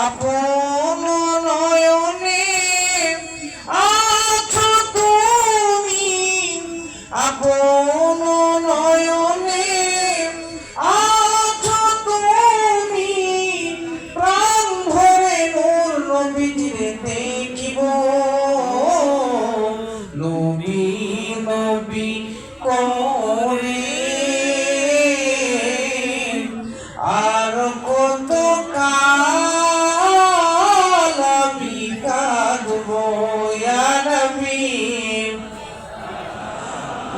আপন নয়নে আছো তুমি। আপন নয়নে আছো তুমি। প্রাণ ভরে নূর নবীজিরে দেখিব। নবী নবী কোন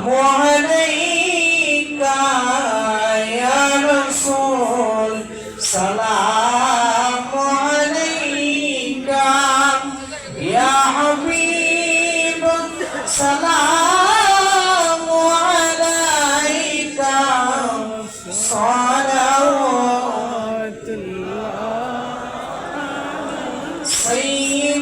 عليك يا رسول سلام عليك يا حبيب سلام عليك صلوات الله سيد